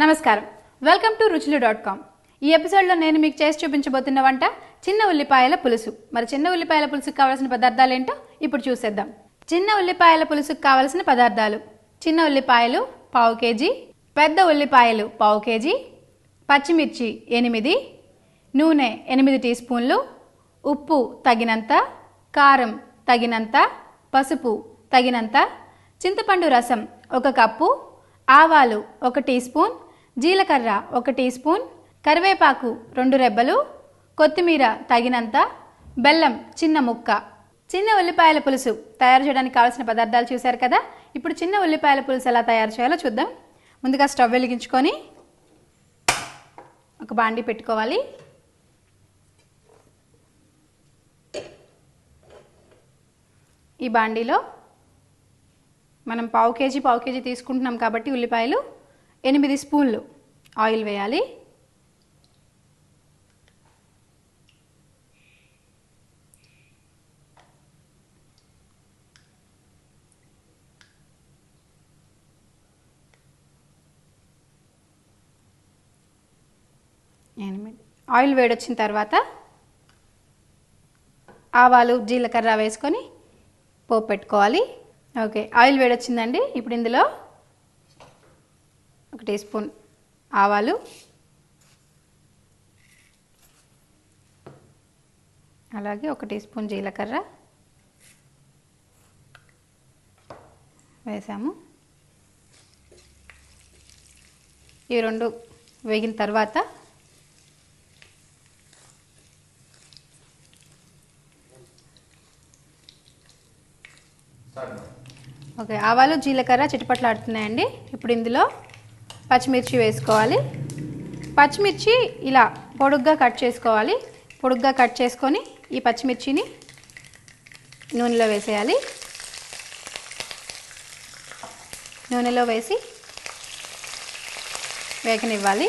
నమస్కారం. Welcome to Ruchulu dot com. ఈ ఎపిసోడ్లో నేను మీకు చేసి చూపించబోతున్న వంట చిన్న ఉల్లిపాయల పులుసు. మరి చిన్న ఉల్లిపాయల పులుసుకు కావాల్సిన పదార్థాలు ఏంటో ఇప్పుడు చూసేద్దాం. చిన్న ఉల్లిపాయల పులుసుకు కావలసిన పదార్థాలు. చిన్న ఉల్లిపాయలు పావు కేజీ పెద్ద ఉల్లిపాయలు పావు కేజీ పచ్చిమిర్చి ఎనిమిది నూనె ఎనిమిది టీ స్పూన్లు ఉప్పు తగినంత కారం తగినంత పసుపు తగినంత చింతపండు రసం ఒక కప్పు ఆవాలు ఒక టీ స్పూన్ జీలకర్ర ఒక టీ స్పూన్ కరివేపాకు రెండు రెబ్బలు కొత్తిమీర తగినంత బెల్లం చిన్న ముక్క. చిన్న ఉల్లిపాయల పులుసు తయారు చేయడానికి కావాల్సిన పదార్థాలు చూశారు కదా? ఇప్పుడు చిన్న ఉల్లిపాయల పులుసు ఎలా తయారు చేయాలో చూద్దాం. ముందుగా స్టవ్ వెలిగించుకొని ఒక బాండి పెట్టుకోవాలి. ఈ బాండీలో మనం పావు కేజీ పావు కేజీ తీసుకుంటున్నాం కాబట్టి ఉల్లిపాయలు ఎనిమిది స్పూన్లు ఆయిల్ వేయాలి. ఎనిమిది. ఆయిల్ వేడొచ్చిన తర్వాత ఆవాలు జీలకర్ర వేసుకొని పోపు పెట్టుకోవాలి. ఓకే ఆయిల్ వేడొచ్చిందండి. ఇప్పుడు ఇందులో టీ స్పూన్ ఆవాలు. అలాగే ఒక టీ స్పూన్ జీలకర్ర. వేసాము. ఈ రెండు వేగిన తర్వాత ఓకే ఆవాలు జీలకర్ర చిటపట్లాడుతున్నాయండి. ఇప్పుడు ఇందులో పచ్చిమిర్చి వేసుకోవాలి. పచ్చిమిర్చి ఇలా పొడుగ్గా కట్ చేసుకోవాలి. పొడుగ్గా కట్ చేసుకొని ఈ పచ్చిమిర్చిని నూనెలో వేసేయాలి. నూనెలో వేసి వేగనివ్వాలి.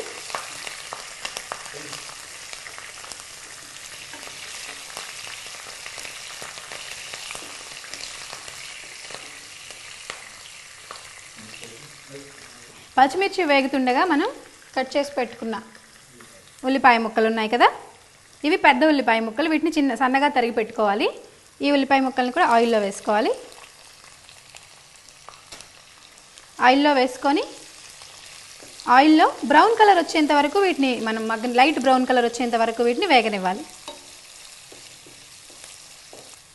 పచ్చిమిర్చి వేగుతుండగా మనం కట్ చేసి పెట్టుకున్న ఉల్లిపాయ ముక్కలు ఉన్నాయి కదా? ఇవి పెద్ద ఉల్లిపాయ ముక్కలు. వీటిని చిన్న సన్నగా తరిగి పెట్టుకోవాలి. ఈ ఉల్లిపాయ ముక్కల్ని కూడా ఆయిల్లో వేసుకోవాలి. ఆయిల్లో వేసుకొని ఆయిల్లో బ్రౌన్ కలర్ వచ్చేంత వరకు వీటిని మనం మగ్గ లైట్ బ్రౌన్ కలర్ వచ్చేంత వరకు వీటిని వేగనివ్వాలి.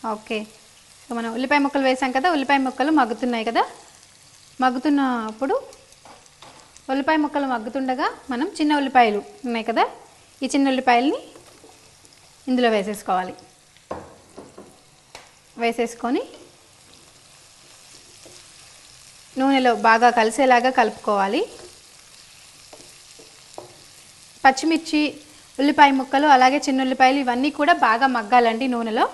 ఓకే సో మనం ఉల్లిపాయ ముక్కలు వేసాం కదా? ఉల్లిపాయ ముక్కలు మగ్గుతున్నాయి కదా? మగ్గుతున్నప్పుడు ఉల్లిపాయ ముక్కలు మగ్గుతుండగా మనం చిన్న ఉల్లిపాయలు ఉన్నాయి కదా? ఈ చిన్న ఉల్లిపాయలని ఇందులో వేసేసుకోవాలి. వేసేసుకొని నూనెలో బాగా కలిసేలాగా కలుపుకోవాలి. పచ్చిమిర్చి ఉల్లిపాయ ముక్కలు అలాగే చిన్న ఉల్లిపాయలు ఇవన్నీ కూడా బాగా మగ్గాలండి నూనెలో.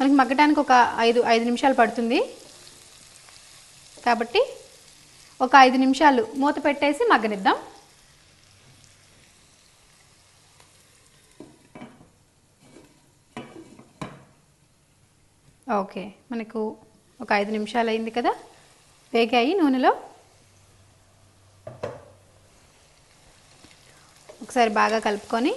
మనకి మగ్గడానికి ఒక ఐదు ఐదు నిమిషాలు పడుతుంది. కాబట్టి ఒక ఐదు నిమిషాలు మూత పెట్టేసి మగ్గనిద్దాం. ఓకే మనకు ఒక ఐదు నిమిషాలు అయింది కదా? వేగాయి నూనెలో. ఒకసారి బాగా కలుపుకొని.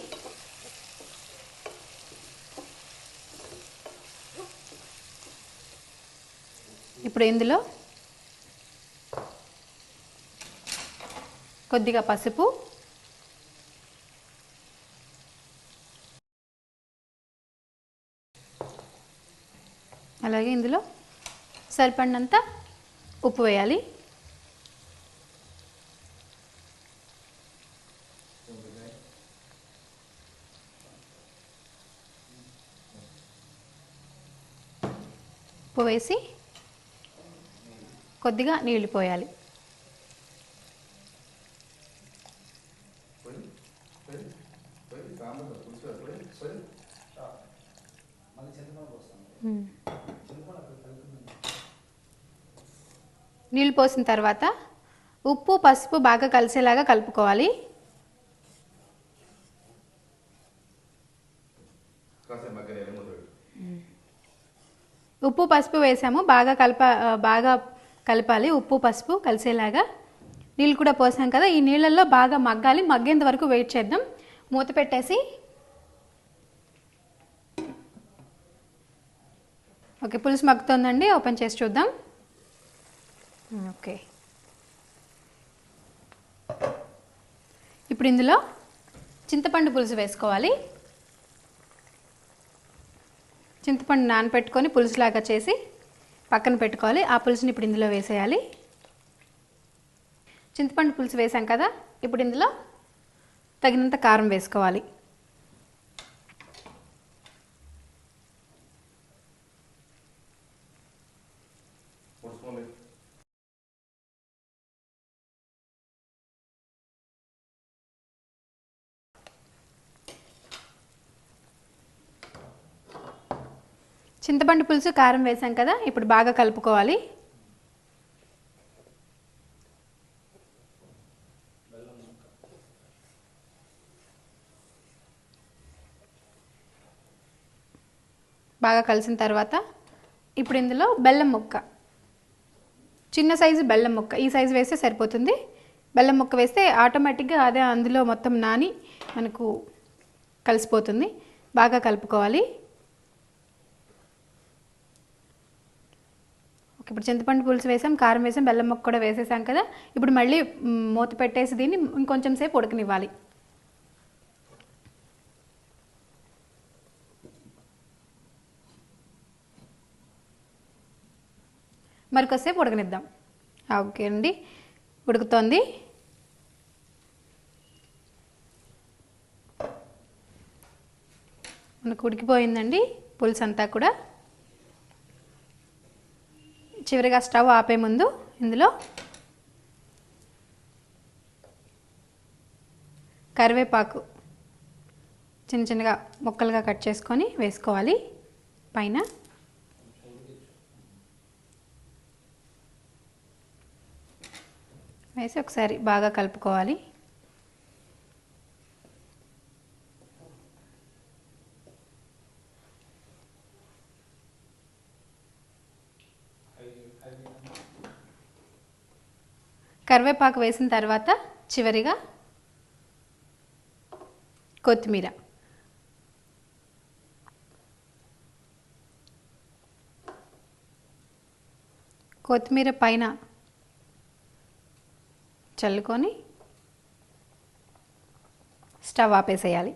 ఇప్పుడు ఇందులో కొద్దిగా పసుపు. అలాగే ఇందులో సరిపడినంత ఉప్పు వేయాలి. ఉప్పు వేసి కొద్దిగా నీళ్ళు పోయాలి. నీళ్ళు పోసిన తర్వాత ఉప్పు పసుపు బాగా కలిసేలాగా కలుపుకోవాలి. ఉప్పు పసుపు వేసాము. బాగా కలప బాగా కలపాలి. ఉప్పు పసుపు కలిసేలాగా నీళ్ళు కూడా పోసాం కదా. ఈ నీళ్ళల్లో బాగా మగ్గాలి. మగ్గేంత వరకు వెయిట్ చేద్దాం. మూత పెట్టేసి ఓకే పులుసు మగ్గుతోందండి ఓపెన్ చేసి చూద్దాం. ఓకే. ఇప్పుడు ఇందులో చింతపండు పులుసు వేసుకోవాలి. చింతపండు నానపెట్టుకొని పులుసులాగా చేసి పక్కన పెట్టుకోవాలి. ఆ పులుసుని ఇప్పుడు ఇందులో వేసేయాలి. చింతపండు పులుసు వేసాం కదా ఇప్పుడు ఇందులో తగినంత కారం వేసుకోవాలి. మూడు చింతపండు పులుసు కారం వేసాం కదా ఇప్పుడు బాగా కలుపుకోవాలి. బాగా కలిసిన తర్వాత ఇప్పుడు ఇందులో బెల్లం ముక్క. చిన్న సైజు బెల్లం ముక్క. ఈ సైజు వేస్తే సరిపోతుంది. బెల్లం ముక్క వేస్తే ఆటోమేటిక్గా అదే అందులో మొత్తం నాని మనకు కలిసిపోతుంది. బాగా కలుపుకోవాలి. ఓకే ఇప్పుడు చింతపండు పులుసు వేసాం కారం వేసాం బెల్లం ముక్క కూడా వేసేసాం కదా. ఇప్పుడు మళ్ళీ మూత పెట్టేసి దీన్ని ఇంకొంచెం సేపు ఉడకనివ్వాలి. మరికొసేపు ఉడకనిద్దాం. ఓకే అండి. ఉడుకుతోంది. మనకు ఉడికిపోయిందండి పులుసు అంతా కూడా. చివరిగా స్టవ్ ఆపే ముందు ఇందులో కరివేపాకు చిన్న చిన్నగా ముక్కలుగా కట్ చేసుకొని వేసుకోవాలి. పైన వేసి ఒకసారి బాగా కలుపుకోవాలి. కరివేపాకు వేసిన తర్వాత చివరిగా కొత్తిమీర. కొత్తిమీర పైన చల్లుకొని స్టవ్ ఆపేసేయాలి.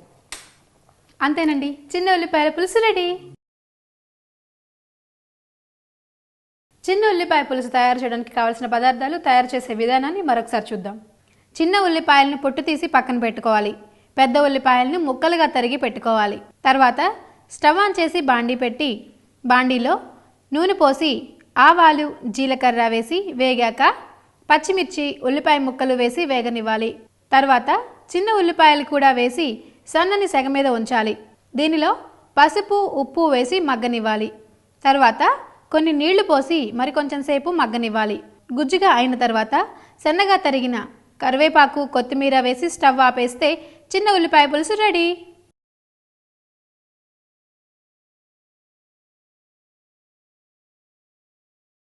అంతేనండి చిన్న ఉల్లిపాయల పులుసు రెడీ. చిన్న ఉల్లిపాయ పులుసు తయారు చేయడానికి కావాల్సిన పదార్థాలు తయారు చేసే విధానాన్ని మరొకసారి చూద్దాం. చిన్న ఉల్లిపాయలను పొట్టు తీసి పక్కన పెట్టుకోవాలి. పెద్ద ఉల్లిపాయలను ముక్కలుగా తరిగి పెట్టుకోవాలి. తర్వాత స్టవ్ ఆన్ చేసి బాండీ పెట్టి బాండీలో నూనె పోసి ఆవాలు జీలకర్ర వేసి వేగాక పచ్చిమిర్చి ఉల్లిపాయ ముక్కలు వేసి వేగనివ్వాలి. తర్వాత చిన్న ఉల్లిపాయలు కూడా వేసి సన్నని సెగ మీద ఉంచాలి. దీనిలో పసుపు ఉప్పు వేసి మగ్గనివ్వాలి. తర్వాత కొన్ని నీళ్ళు పోసి మరికొంచెం సేపు మగ్గనివ్వాలి. గుజ్జుగా అయిన తర్వాత సన్నగా తరిగిన కరివేపాకు కొత్తిమీర వేసి స్టవ్ ఆపేస్తే చిన్న ఉల్లిపాయ పులుసు రెడీ.